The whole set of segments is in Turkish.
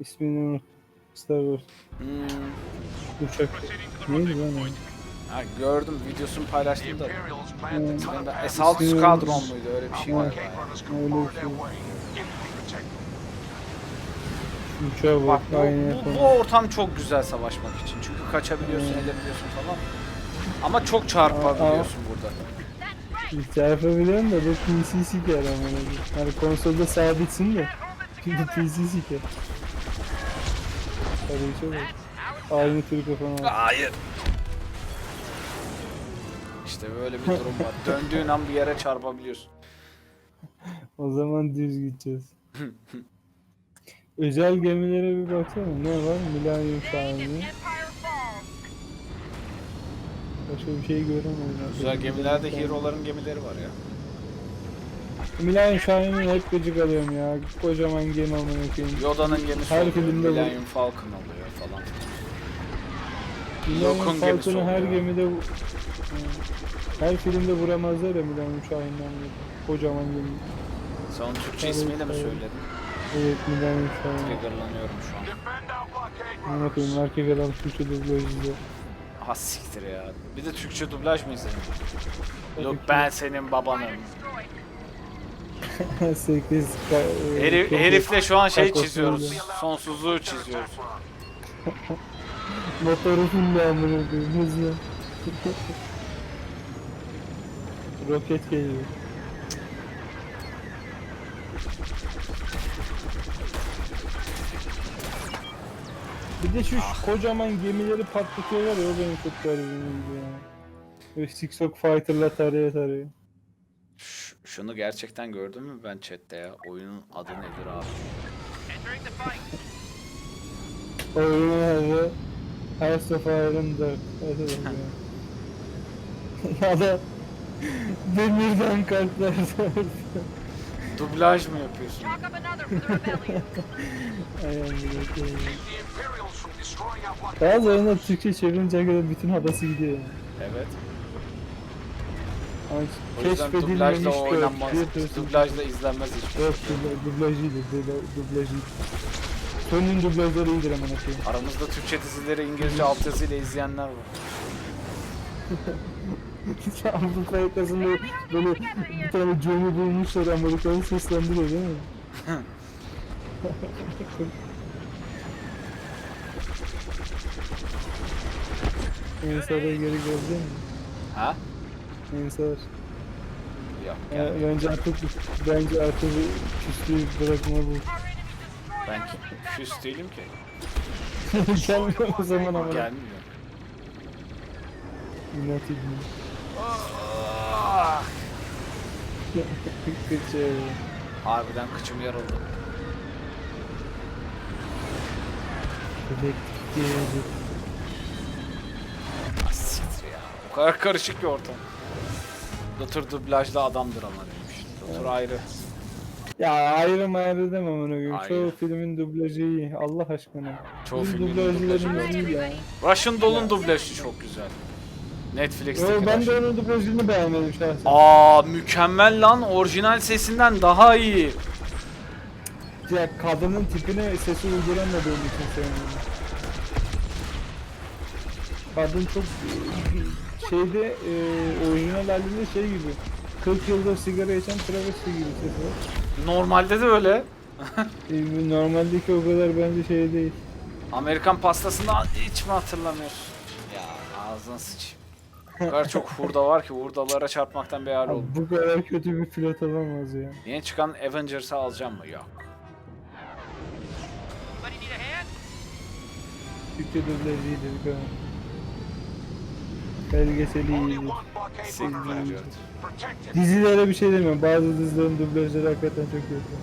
ismini unut. Star Wars. Hmm. Uçak. Neydi lan o? Ha, gördüm videosunu paylaştım da. To Ben de take Assault İsmini Squadron unuttum. muydu öyle bir şey var. Öyle bir şey. Uçağa Bak bak. bu, Aynı bu, yapalım. bu ortam çok güzel savaşmak için. Çünkü kaçabiliyorsun, Hmm. edebiliyorsun falan. Ama çok çarpabiliyorsun burada. Çarpabiliyorum da bu PC siker ama. Hani konsolda sabitsin de. Şimdi PC siker. Hadi çok bak. Aynı tür kafana bak. Hayır. İşte böyle bir durum var. Döndüğün an bir yere çarpabiliyorsun. O zaman düz gideceğiz. Özel gemilere bir baksana. Ne var? Millennium Shine. Başka bir şey göremedim. Güzel gemilerde hero'ların gemileri var ya. Millennium Shine'ın hep gıcık alıyorum ya. Kocaman gemi amına koyayım. Yoda'nın gemisi Her oluyor. filmde bu- Millennium Falcon oluyor falan. Millennium gemisi Falcon'u her oluyor. gemide vu- her filmde vuramazlar ya Millennium Shine'dan. Kocaman gemi. Sen onun Türkçe Evet, ismiyle mi evet. söyledin? Evet Millennium Shine. Triggerlanıyorum şu an. Amına koyayım erkek adam Türkçe dublaj izliyor. Ha siktir ya. Bir de Türkçe dublaj mı izledin? Yok ben senin babanım. 8 ka- e, Herif, çok- herifle şu an şey Kakosunu çiziyoruz. Sonsuzluğu çiziyoruz. Motoru full amına koyayım hızlı. Roket geliyor. Bir de şu kocaman gemileri patlatıyorlar ya o benim çok gidiyor ya. Böyle Six Fighter'la taraya tarıyor. Şunu gerçekten gördün mü ben chatte ya? Oyunun adı nedir abi? Oyunu her her seferinde evet, evet. ya da demirden kalpler Dublaj mı yapıyorsun? Aynen. Bazı oyunlar Türkçe çevirince kadar bütün havası gidiyor. Evet. Ama O yüzden keşfedilmemiş dublajla bir oynanmaz. yapıyorsun. Dublajla izlenmez hiçbir şey. dubla- dublajıydı, dubla- dublajıydı. Sony'nin dublajları iyidir amına koyayım. Aramızda Türkçe dizileri İngilizce altyazıyla izleyenler var. Avrupa yakasında böyle bir tane Johnny bulmuşlar Amerikan'ı seslendiriyor değil mi? Ensar'a geri gelecek mi? Ha? Ensar. Yok. Ya, gel. bence artık bence artık küslüğü bırakmalı. Ben ki- küs değilim ki. Gelmiyor o zaman ama. Gelmiyor. İnat İbni. Ah! Kıçı. Harbiden kıçım yarıldı. Bebek diyecek. Ah, Siktir ya. O kadar karışık bir ortam. Doktor dublajlı adamdır ama demiş. Doktor ayrı. Ya ayrı ayrı demem onu gibi. Ayrı. Çoğu filmin dublajı iyi. Allah aşkına. Çoğu Bizim filmin dublajı iyi ya. Russian Doll'un dublajı çok güzel. Netflix'teki Yo, ben de Russian. onun dublajını beğenmedim şahsen. Aa mükemmel lan orijinal sesinden daha iyi. Ya kadının tipine sesi uyduramadığım için sevmiyorum. Kadın çok şeyde e, orijinal halinde şey gibi. 40 yıldır sigara içen travesti gibi sesi var. Normalde de öyle. E, normaldeki o kadar bence şey değil. Amerikan pastasından hiç mi hatırlamıyorsun? Ya ağzına sıçayım. O kadar çok hurda var ki hurdalara çarpmaktan bir hal Abi, oldu. bu kadar kötü bir pilot olamaz ya. Yeni çıkan Avengers'ı alacağım mı? Yok. Türkçe dublajı iyidir bu kadar. Belgeseli Only iyidir. one blockade Siktir runner left. et. Protect it. Dizilere bir şey demiyorum. Bazı dizilerin dublajları hakikaten çok kötü.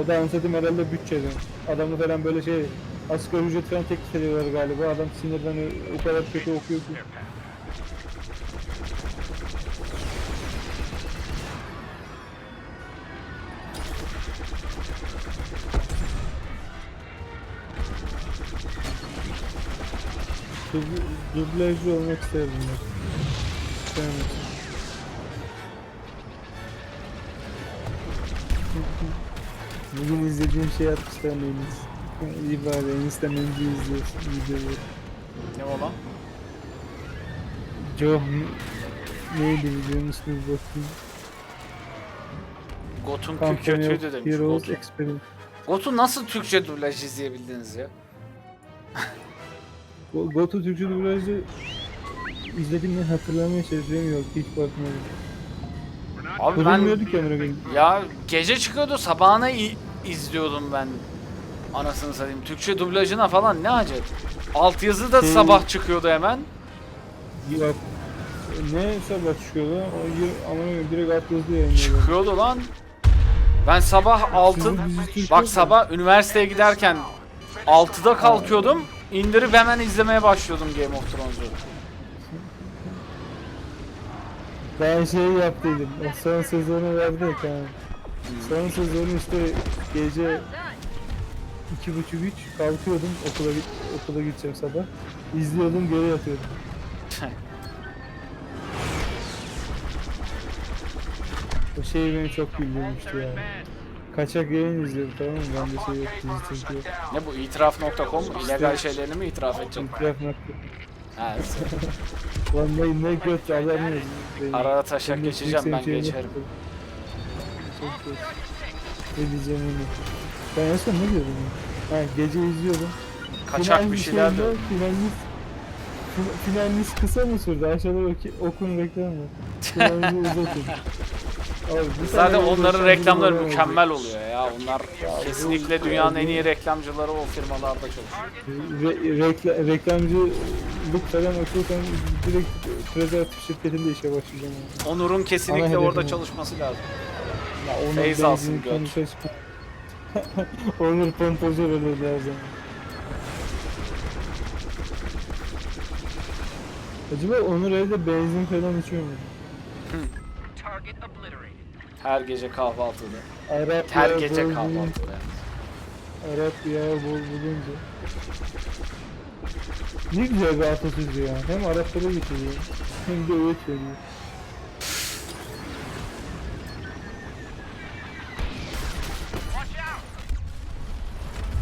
O da anlatıyorum herhalde bütçeden. Adamı falan böyle şey asgari ücret falan teklif ediyorlar galiba. Adam sinirden o kadar kötü okuyor ki. Dub- Dublajcı olmak isterdim ben. Sevmedim. bugün izlediğim şey atmışlar Enis. İyi bari Enis'ten önce izliyorsun videoyu. Ne o lan? Joe neydi videonun ismi bakayım. Got'un Company kötüydü of demiş. Heroes Got'u. Experiment. Got'u nasıl Türkçe dublaj izleyebildiniz ya? Go- Goto Türkçe dublajı izledim mi hatırlamaya çalışıyorum yok hiç bakmadım. Abi ben ki amına koyayım. ya gece çıkıyordu sabahına izliyordum ben. Anasını satayım. Türkçe dublajına falan ne acayip. Altyazı da Şey- sabah çıkıyordu hemen. Yok. Ne sabah çıkıyor lan? O amına direkt at hızlı yayınlıyor. Çıkıyordu lan. Ben sabah 6 Sizin dizi Türkçe bak sabah üniversiteye giderken 6'da kalkıyordum. İndirip hemen izlemeye başlıyordum Game of Thrones'u. Ben şey yaptıydım. O son sezonu verdi ya. Son sezonu işte gece iki buçuk üç kalkıyordum okula git okula gideceğim sabah. İzliyordum geri yatıyordum. O şey beni çok güldürmüştü ya. Kaçak yayın izliyordum tamam mı? Ben de şey yok dizi çünkü yok. Ne bu itiraf.com illegal şeylerini mi itiraf edecek? İtiraf nokta. Ha, Vallahi ne kötü alamıyoruz. Benim- ara ara taşak geçeceğim ben geçerim. Çok kötü. Ne diyeceğim onu. Ben en son ne diyordum ya? Ha gece izliyordum. Kaçak bir şeyler de. Finalist, fin- finalist kısa mı sürdü? Aşağıda oku, okun reklamı. Finalist uzatın. Zaten onların reklamları mükemmel oluyor ya. Onlar kesinlikle dünyanın en iyi reklamcıları o firmalarda çalışıyor. Re, rekla, reklamcılık falan okursan direkt prezervatif şirketinde işe başlayacağım. Yani. Onur'un kesinlikle orada çalışması lazım. Ya Feyz benzin alsın göt. Onur pompozör olur lazım. Acaba Onur evde benzin falan içiyor mu? Target obliterated. Her gece kahvaltıda. Arap Her yağı gece bol kahvaltıda. Arap yağı bol bulunca. Ne güzel bir atasözü ya. Hem Araplara getiriyor hem de öğüt veriyor.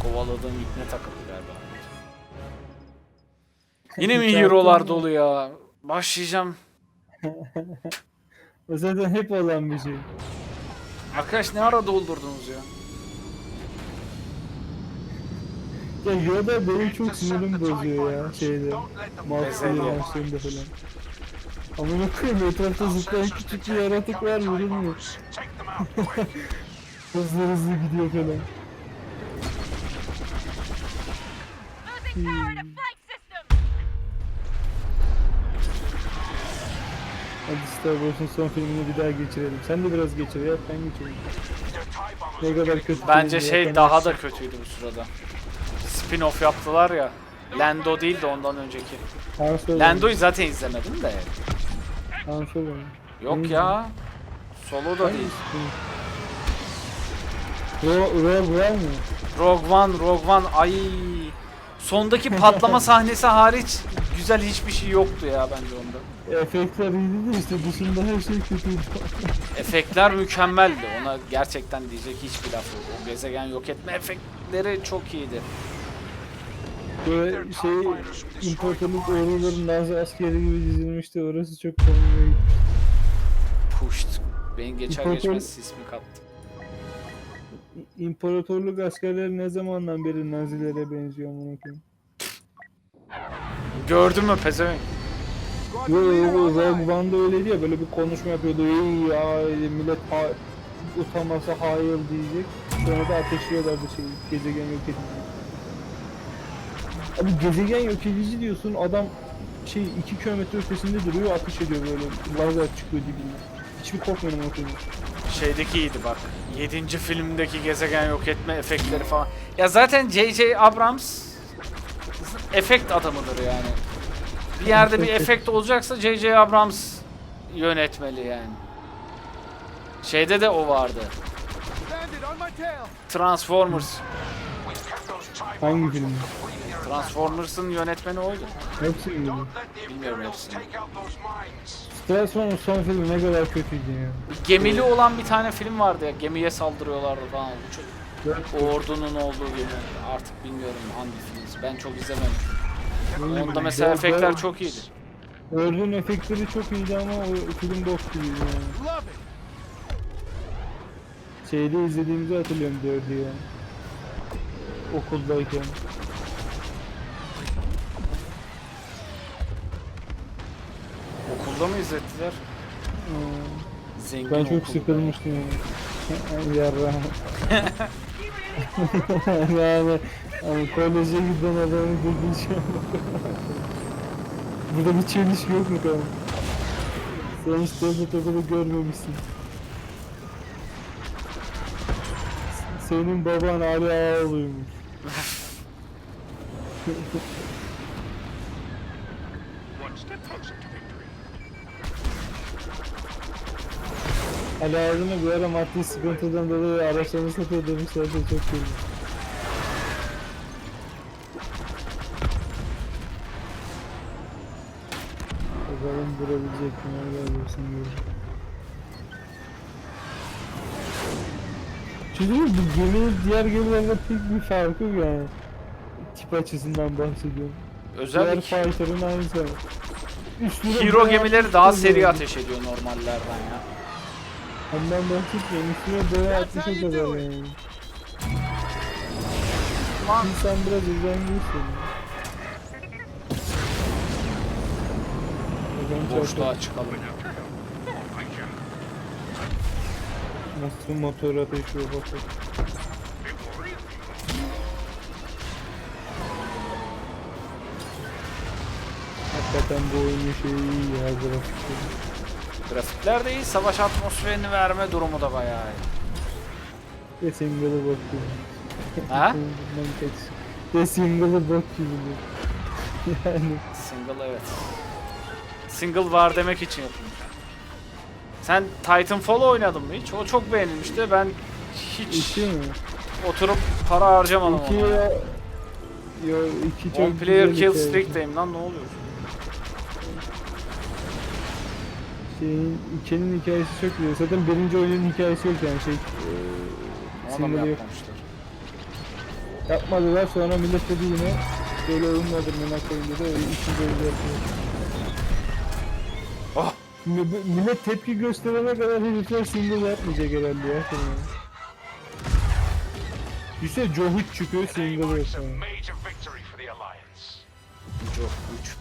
Kovaladığım ipne takıldı galiba. Yine mi hero'lar dolu ya? Başlayacağım. O zaten hep olan bir şey. Arkadaş ne ara doldurdunuz ya? Ya Yoda benim çok sinirimi bozuyor ya şeyde. Mahsulü Bezelye. maçlarında falan. Amına koyayım etrafta zıplayan küçük bir yaratık var quick. Hızlı hızlı gidiyor falan. Losing Star Wars'un son filmini bir daha geçirelim. Sen de biraz geçir ya ben geçireyim. Ne kadar kötü Bence şey ya. daha da kötüydü bu sırada. Spin-off yaptılar ya. Lando değil de ondan önceki. Lando'yu zaten izlemedim de. Han Solo. Yok ya. Solo da değil. Ro Rogue One mı? Rogue One, Rogue One ay. Sondaki patlama sahnesi hariç güzel hiçbir şey yoktu ya bence onda. Efektler iyiydi de işte dışında her şey kötüydü. Efektler mükemmeldi. Ona gerçekten diyecek hiçbir laf yok. O gezegen yok etme efektleri çok iyiydi. Böyle şey imparatorluk orduların Nazi askeri gibi dizilmişti. Orası çok komik. gitmiş. Pushed. Benim geçer İmparator- geçmez sismi kaptı. İmparatorluk askerleri ne zamandan beri Nazilere benziyor amına koyayım. Gördün mü pezevenk? Rogue One'da öyleydi ya böyle bir konuşma yapıyordu. Ey ya millet ha utanmasa hayır diyecek. Sonra da ateşliyorlardı şeyi gezegen yok edici. Abi gezegen yok edici diyorsun adam şey 2 kilometre ötesinde duruyor ateş ediyor böyle lazer çıkıyor dibinden. Hiçbir korkmuyorum o konuda. Şeydeki iyiydi bak. 7. filmdeki gezegen yok etme efektleri falan. Ya zaten J.J. Abrams efekt adamıdır yani. Bir yerde bir efekt olacaksa J.J. Abrams yönetmeli yani. Şeyde de o vardı. Transformers. Hangi film? Transformers'ın yönetmeni oydu. Hepsi mi? Don't let the Bilmiyorum Imperials hepsini. Transformers son filmi ne kadar kötüydü ya. Gemili olan bir tane film vardı ya. Gemiye saldırıyorlardı falan. Bu çok Dört. ordunun olduğu gemi. Artık bilmiyorum hangi film. Ben çok izlememiştim. Onda mesela efektler dört- çok iyiydi. Dördün efektleri çok iyiydi ama o film bok gibiydi yani. Love it. Şeyde izlediğimizi hatırlıyorum dördü ya. Okuldayken. Okulda mı izlettiler? Aa, Zengin Ben çok okulda. sıkılmıştım yani. Yarra. Yani hani koleje giden adamın dediği şey Burada bir çelişki yok mu kanka? Sen hiç devlet okulu görmemişsin. Senin baban Ali Ağaoğlu'ymuş. One step closer to victory. Ağaoğlu'na bir ara maddi sıkıntıdan dolayı araçlarını satıyor demişler de çok iyi. Bakalım durabilecek mi? Olsun diyorum. Çünkü bu geminin diğer gemilerle pek bir farkı yok yani. Tip açısından bahsediyorum. Diğer Özellikle fighter'ın aynısı. Üstüne hero gemileri daha atmış seri ateş ediyor normallerden ya. Ondan bahsetmiyorum. Üstüne bayağı atmış o kadar yani. Lan İnsan biraz özenliyorsun. boşluğa çıkalım. Nasıl motor ateşiyor bakın. Hakikaten bu oyunun şeyi iyi ya grafikleri. Grafikler de iyi, savaş atmosferini verme durumu da bayağı iyi. Ve single'ı bok gibi. Ha? Bundan tek Ve single'ı bok gibi. Yani Single evet. Single var demek için yapılmış. Sen Titanfall oynadın mı hiç? O çok beğenilmişti. Ben hiç iki mi? oturup para harcamadım İki ona. ya... Yo iki çok One player güzel kill hikaye. streak'teyim lan ne oluyor? Şeyin, ikinin hikayesi çok güzel. Zaten birinci oyunun hikayesi yok yani şey... da mı Single yok. yapmamışlar? Yapmadılar sonra millet dedi yine böyle vardır merak koyun dedi öyle ikinci oyunu yapıyor. Bu- Millet tepki gösterene kadar herifler single yapmayacak herhalde ya. sonra. Düşünsene Hood çıkıyor single yapıyor. major victory for the Alliance. Çok 3